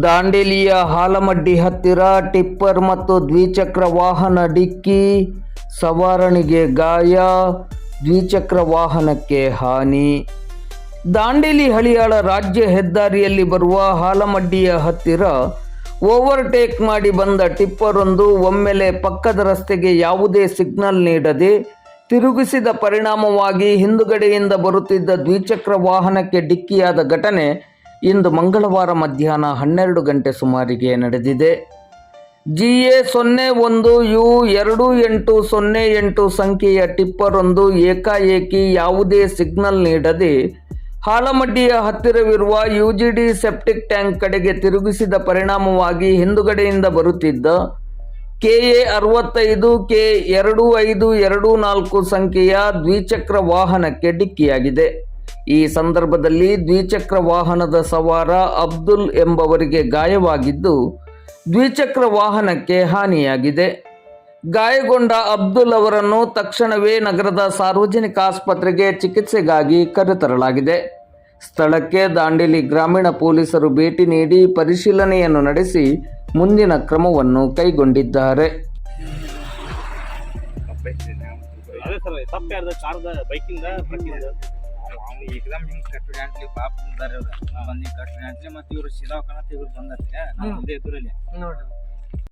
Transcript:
ದಾಂಡೇಲಿಯ ಹಾಲಮಡ್ಡಿ ಹತ್ತಿರ ಟಿಪ್ಪರ್ ಮತ್ತು ದ್ವಿಚಕ್ರ ವಾಹನ ಡಿಕ್ಕಿ ಸವಾರಣಿಗೆ ಗಾಯ, ದ್ವಿಚಕ್ರ ವಾಹನಕ್ಕೆ ಹಾನಿ. ದಾಂಡೇಲಿ ಹಳಿಯಾಳ ರಾಜ್ಯ ಹೆದ್ದಾರಿಯಲ್ಲಿ ಬರುವ ಹಾಲಮಡ್ಡಿಯ ಹತ್ತಿರ ಓವರ್ಟೇಕ್ ಮಾಡಿ ಬಂದ ಟಿಪ್ಪರೊಂದು ಒಮ್ಮೆಲೆ ಪಕ್ಕದ ರಸ್ತೆಗೆ ಯಾವುದೇ ಸಿಗ್ನಲ್ ನೀಡದೆ ತಿರುಗಿಸಿದ ಪರಿಣಾಮವಾಗಿ ಹಿಂದುಗಡೆಯಿಂದ ಬರುತ್ತಿದ್ದ ದ್ವಿಚಕ್ರ ವಾಹನಕ್ಕೆ ಡಿಕ್ಕಿಯಾದ ಘಟನೆ ಇಂದು ಮಂಗಳವಾರ ಮಧ್ಯಾಹ್ನ ಹನ್ನೆರಡು ಗಂಟೆ ಸುಮಾರಿಗೆ ನಡೆದಿದೆ. ಜಿ ಎ ಸೊನ್ನೆ ಒಂದು, ಯು ಎರಡು ಎಂಟು ಸೊನ್ನೆ ಎಂಟು ಸಂಖ್ಯೆಯ ಟಿಪ್ಪರೊಂದು ಏಕಾಏಕಿ ಯಾವುದೇ ಸಿಗ್ನಲ್ ನೀಡದೆ ಹಾಲಮಡ್ಡಿಯ ಹತ್ತಿರವಿರುವ U G D septic tank ಕಡೆಗೆ ತಿರುಗಿಸಿದ ಪರಿಣಾಮವಾಗಿ ಹಿಂದುಗಡೆಯಿಂದ ಬರುತ್ತಿದ್ದ ಕೆಎ ಅರವತ್ತೈದು, ಕೆ ಎರಡು ಐದು ಎರಡು ನಾಲ್ಕು ಸಂಖ್ಯೆಯ ದ್ವಿಚಕ್ರ ವಾಹನಕ್ಕೆ ಡಿಕ್ಕಿಯಾಗಿದೆ. ಈ ಸಂದರ್ಭದಲ್ಲಿ ದ್ವಿಚಕ್ರ ವಾಹನದ ಸವಾರ ಅಬ್ದುಲ್ ಎಂಬವರಿಗೆ ಗಾಯವಾಗಿದ್ದು, ದ್ವಿಚಕ್ರ ವಾಹನಕ್ಕೆ ಹಾನಿಯಾಗಿದೆ. ಗಾಯಗೊಂಡ ಅಬ್ದುಲ್ ಅವರನ್ನು ತಕ್ಷಣವೇ ನಗರದ ಸಾರ್ವಜನಿಕ ಆಸ್ಪತ್ರೆಗೆ ಚಿಕಿತ್ಸೆಗಾಗಿ ಕರೆತರಲಾಗಿದೆ. ಸ್ಥಳಕ್ಕೆ ದಾಂಡೇಲಿ ಗ್ರಾಮೀಣ ಪೊಲೀಸರು ಭೇಟಿ ನೀಡಿ ಪರಿಶೀಲನೆಯನ್ನು ನಡೆಸಿ ಮುಂದಿನ ಕ್ರಮವನ್ನು ಕೈಗೊಂಡಿದ್ದಾರೆ. ಸರ್ ಕಾರ್ದ ಅವ್ನು ಏಕದಮ್ ಹಿಂಗ್ ಕಟ್ಟು ಗಂಟ್ಲಿ ಪಾಪ ಬಂದಾರ ಬಂದ್ ಕಟ್ಟು ಗಂಟ್ಲಿ ಮತ್ತೆ ಇವ್ರು ಸೀದಾ ಹೋಗ್ಕನಂತ ಇವ್ರು ಬಂದತ್ತೆ ನಾವು ಎದುರಲ್ಲಿ. ನೋಡ್ರಿ.